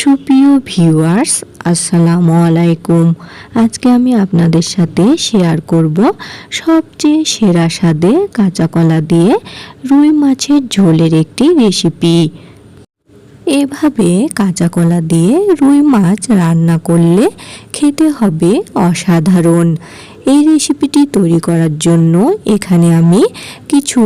সুপ্রিয় ভিউয়ার্স, আসসালামু আলাইকুম। আজকে আমি আপনাদের সাথে শেয়ার করব সবচেয়ে সেরা স্বাদে কাঁচা কলা দিয়ে রুই মাছের ঝোলের একটি রেসিপি এভাবে কাঁচা কলা দিয়ে রুই মাছ রান্না করলে খেতে হবে অসাধারণ। এই রেসিপিটি তৈরি করার জন্য এখানে আমি কিছু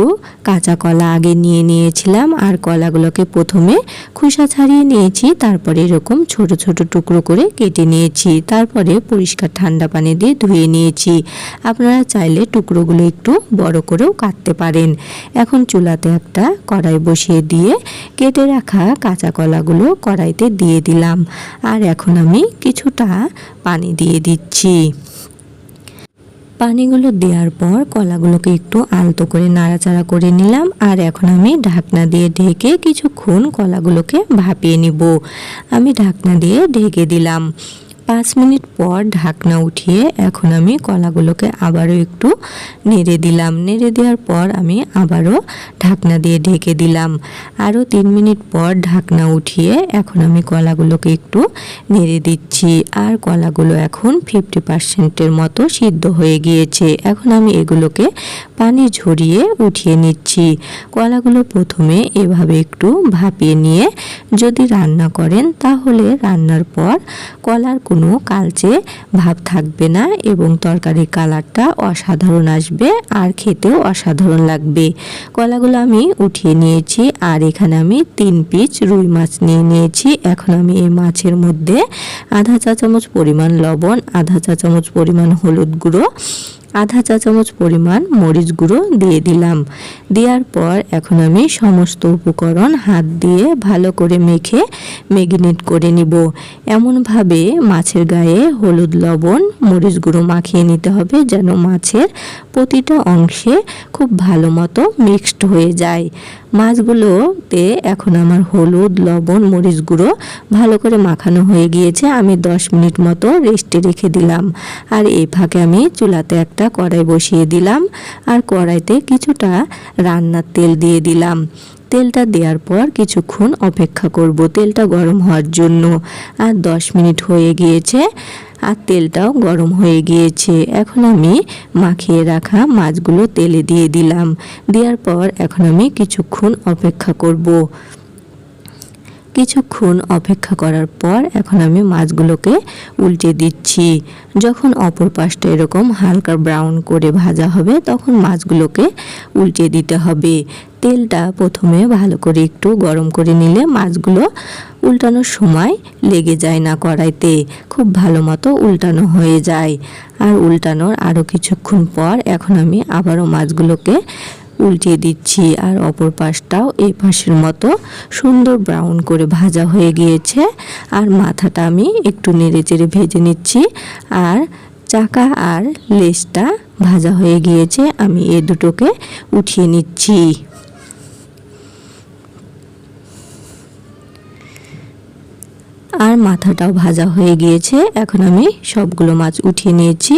কাঁচা কলা আগে নিয়ে নিয়েছিলাম, আর কলাগুলোকে প্রথমে খোসা ছাড়িয়ে নিয়েছি, তারপরে এরকম ছোট ছোট টুকরো করে কেটে নিয়েছি, তারপরে পরিষ্কার ঠান্ডা পানি দিয়ে ধুয়ে নিয়েছি। আপনারা চাইলে টুকরোগুলো একটু বড় করেও কাটতে পারেন। এখন চুলাতে একটা কড়াই বসিয়ে দিয়ে কেটে রাখা কাঁচা কলাগুলো কড়াইতে দিয়ে দিলাম। আর এখন আমি কিছুটা পানি দিয়ে দিচ্ছি। পানিগুলো দেওয়ার পর কলাগুলোকে একটু আলতো করে নাড়াচাড়া করে নিলাম আর এখন আমি ঢাকনা দিয়ে ঢেকে কিছুক্ষণ কলাগুলোকে ভাপিয়ে নিব। আমি ঢাকনা দিয়ে ঢেকে দিলাম। পাঁচ মিনিট পর ঢাকনা উঠিয়ে এখন আমি কলাগুলোকে আবারও একটু নেড়ে দিলাম। নেড়ে দেওয়ার পর আমি আবারও ঢাকনা দিয়ে ঢেকে দিলাম। আরও তিন মিনিট পর ঢাকনা উঠিয়ে এখন আমি কলাগুলোকে একটু নেড়ে দিচ্ছি। আর কলাগুলো এখন ফিফটি পার্সেন্টের মতো সিদ্ধ হয়ে গিয়েছে। এখন আমি এগুলোকে পানি ঝরিয়ে উঠিয়ে নিচ্ছি। কলাগুলো প্রথমে এভাবে একটু ভাপিয়ে নিয়ে যদি রান্না করেন তাহলে রান্নার পর কলার কোনো কালচে ভাব থাকবে না এবং তরকারির কালারটা অসাধারণ আসবে আর খেতেও অসাধারণ লাগবে। কলাগুলো আমি উঠিয়ে নিয়েছি আর এখানে আমি তিন পিচ রুই মাছ নিয়ে নিয়েছি। এখন আমি এই মাছের মধ্যে আধা চা চামচ পরিমাণ লবণ, আধা চা চামচ পরিমাণ হলুদ গুঁড়ো আধা চা চামচ পরিমাণ মরিচ গুঁড়ো দিয়ে দিলাম। দেওয়ার পর এখন আমি সমস্ত উপকরণ হাত দিয়ে ভালো করে মেখে মেগিনেট করে নিব। এমনভাবে মাছের গায়ে হলুদ, লবণ, মরিচ গুঁড়ো মাখিয়ে নিতে হবে যেন মাছের প্রতিটা অংশে খুব ভালো মতো মিক্সড হয়ে যায়। মাছগুলোতে এখন আমার হলুদ, লবণ, মরিচ গুঁড়ো ভালো করে মাখানো হয়ে গিয়েছে। আমি দশ মিনিট মতো রেস্টে রেখে দিলাম। আর এই ফাঁকে আমি চুলাতে একটা কড়াই বসিয়ে দিলাম আর কড়াইতে কিছুটা রান্নার তেল দিয়ে দিলাম। তেলটা দেওয়ার পর কিছুক্ষণ অপেক্ষা করব তেলটা গরম হওয়ার জন্য। আর দশ মিনিট হয়ে গিয়েছে আর তেলটাও গরম হয়ে গিয়েছে। এখন আমি মাখিয়ে রাখা মাছগুলো তেলে দিয়ে দিলাম। দেওয়ার পর এখন আমি কিছুক্ষণ অপেক্ষা করব। কিছুক্ষণ অপেক্ষা করার পর এখন আমি মাছগুলোকে উল্টে দিচ্ছি। যখন অপর পাশটা এরকম হালকা ব্রাউন করে ভাজা হবে, তখন মাছগুলোকে উল্টে দিতে হবে। তেলটা প্রথমে ভালো করে একটু গরম করে নিলে মাছগুলো উল্টানোর সময় লেগে যায় না কড়াইতে। খুব ভালো মতো উল্টানো হয়ে যায়। আর উল্টানোর আরও কিছুক্ষণ পর এখন আমি আবারও মাছগুলোকে উল্টিয়ে দিচ্ছি আর অপর পাশটাও এই পাশের মতো সুন্দর ব্রাউন করে ভাজা হয়ে গিয়েছে। আর মাথাটা আমি একটু নেড়ে চেড়ে ভেজে নিচ্ছি। আর চাকা আর লেজটা ভাজা হয়ে গিয়েছে, আমি এ দুটোকে উঠিয়ে নিচ্ছি। আর মাথাটাও ভাজা হয়ে গিয়েছে। এখন আমি সবগুলো মাছ উঠিয়ে নিয়েছি।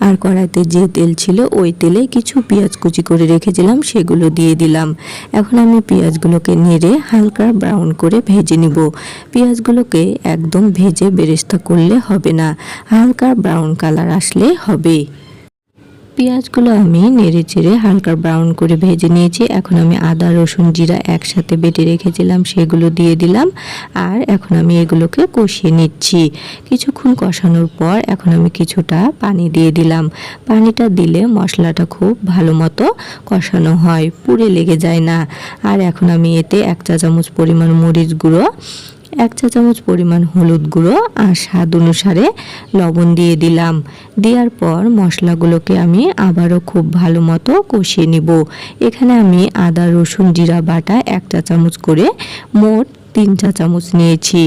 আর কড়াইতে যে তেল ছিল, ওই তেলে কিছু পেঁয়াজ কুচি করে রেখেছিলাম, সেগুলো দিয়ে দিলাম। এখন আমি পেঁয়াজগুলোকে নেড়ে হালকা ব্রাউন করে ভেজে নিব। পেঁয়াজগুলোকে একদম ভেজে বেরেস্তা করলে হবে না। হালকা ব্রাউন কালার আসলে হবে। পেঁয়াজগুলো আমি নেড়ে চেড়ে হালকা ব্রাউন করে ভেজে নিয়েছি। এখন আমি আদা, রসুন, জিরা একসাথে বেটে রেখেছিলাম, সেগুলো দিয়ে দিলাম আর এখন আমি এগুলোকে কষিয়ে নিচ্ছি। কিছুক্ষণ কষানোর পর এখন আমি কিছুটা পানি দিয়ে দিলাম। পানিটা দিলে মশলাটা খুব ভালো মতো কষানো হয়, পুড়ে লেগে যায় না। আর এখন আমি এতে এক চা চামচ পরিমাণ মরিচ গুঁড়ো এক চা চামচ পরিমাণ হলুদ গুঁড়ো আর স্বাদ অনুসারে লবণ দিয়ে দিলাম। দেওয়ার পর মশলাগুলোকে আমি আবারও খুব ভালো মতো কষিয়ে নিব। এখানে আমি আদা, রসুন, জিরা, বাটা এক চা চামচ করে মোট তিন চা চামচ নিয়েছি।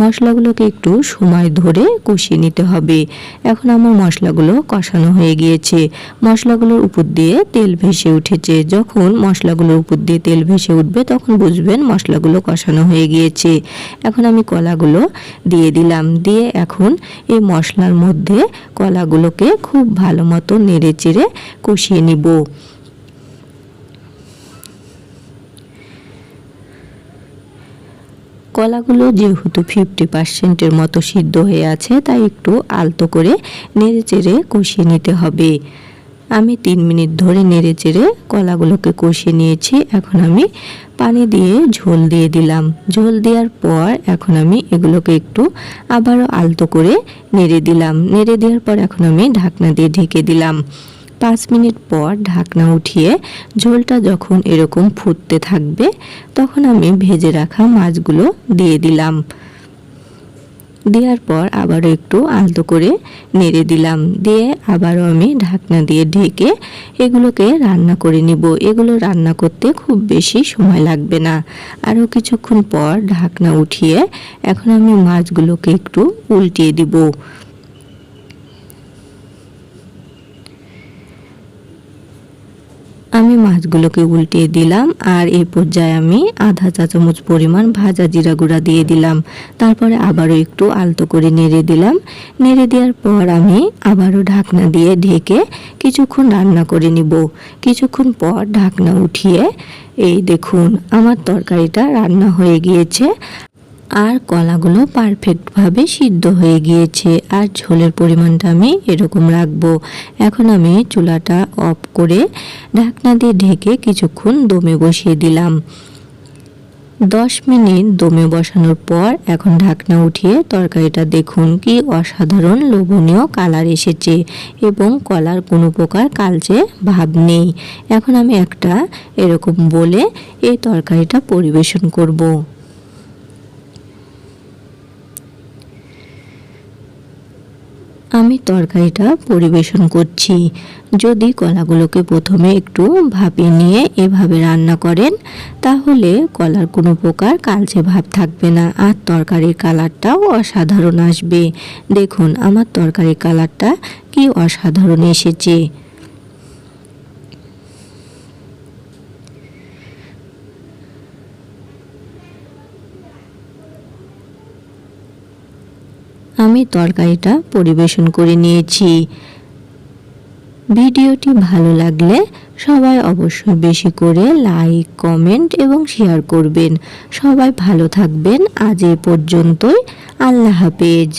মশলাগুলোকে একটু সময় ধরে কষিয়ে নিতে হবে। এখন আমার মশলাগুলো কষানো হয়ে গিয়েছে। মশলাগুলোর উপর দিয়ে তেল ভেসে উঠেছে। যখন মশলাগুলোর উপর দিয়ে তেল ভেসে উঠবে, তখন বুঝবেন মশলাগুলো কষানো হয়ে গিয়েছে। এখন আমি কলাগুলো দিয়ে দিলাম। দিয়ে এখন এই মশলার মধ্যে কলাগুলোকে খুব ভালো মতো নেড়ে চেড়ে কষিয়ে নিব। কলাগুলো যেহেতু ফিফটি পার্সেন্টের মতো সিদ্ধ হয়ে আছে, তাই একটু আলতো করে নেড়ে চেড়ে কষিয়ে নিতে হবে। আমি তিন মিনিট ধরে নেড়ে চেড়ে কলাগুলোকে কষিয়ে নিয়েছি, এখন আমি পানি দিয়ে ঝোল দিয়ে দিলাম। ঝোল দেওয়ার পর এখন আমি এগুলোকে একটু আবারও আলতো করে নেড়ে দিলাম। নেড়ে দেওয়ার পর এখন আমি ঢাকনা দিয়ে ঢেকে দিলাম। পাঁচ মিনিট পর ঢাকনা উঠিয়ে ঝোলটা যখন এরকম ফুটতে থাকবে, তখন আমি ভেজে রাখা মাছগুলো দিয়ে দিলাম। দেওয়ার পর আবারও একটু আলতো করে নেড়ে দিলাম। দিয়ে আবারও আমি ঢাকনা দিয়ে ঢেকে এগুলোকে রান্না করে নিব। এগুলো রান্না করতে খুব বেশি সময় লাগবে না। আরও কিছুক্ষণ পর ঢাকনা উঠিয়ে এখন আমি মাছগুলোকে একটু উল্টিয়ে দিব। আমি মাছগুলোকে উল্টিয়ে দিলাম, আর এই পর্যায়ে আমি আধা চা চামচ পরিমাণ ভাজা জিরা গুঁড়া দিয়ে দিলাম। তারপরে আবারও একটু আলতো করে নেড়ে দিলাম। নেড়ে দেওয়ার পর আমি আবারও ঢাকনা দিয়ে ঢেকে কিছুক্ষণ রান্না করে নিব। কিছুক্ষণ পর ঢাকনা উঠিয়ে, এই দেখুন, আমার তরকারিটা রান্না হয়ে গিয়েছে। আর কলাগুলো পারফেক্টভাবে সিদ্ধ হয়ে গিয়েছে। আর ঝোলের পরিমাণটা আমি এরকম রাখব। এখন আমি চুলাটা অফ করে ঢাকনা দিয়ে ঢেকে কিছুক্ষণ দমে বসিয়ে দিলাম। দশ মিনিট দমে বসানোর পর এখন ঢাকনা উঠিয়ে তরকারিটা দেখুন কি অসাধারণ লোভনীয় কালার এসেছে এবং কলার কোনো প্রকার কালচে ভাব নেই। এখন আমি একটা এরকম বলে এই তরকারিটা পরিবেশন করব। আমি তরকারিটা পরিবেশন করছি। যদি কলাগুলোকে প্রথমে একটু ভাপিয়ে নিয়ে এভাবে রান্না করেন, তাহলে কলার কোনো প্রকার কালচে ভাব থাকবে না। আর তরকারির কালারটাও অসাধারণ আসবে। দেখুন, আমার তরকারির কালারটা কি অসাধারণ এসেছে আমি তরকারিটা পরিবেশন করে নিয়েছি। ভিডিওটি ভালো লাগলে সবাই অবশ্যই বেশি করে লাইক, কমেন্ট এবং শেয়ার করবেন। সবাই ভালো থাকবেন। আজ এ পর্যন্তই। আল্লাহ হাফেজ।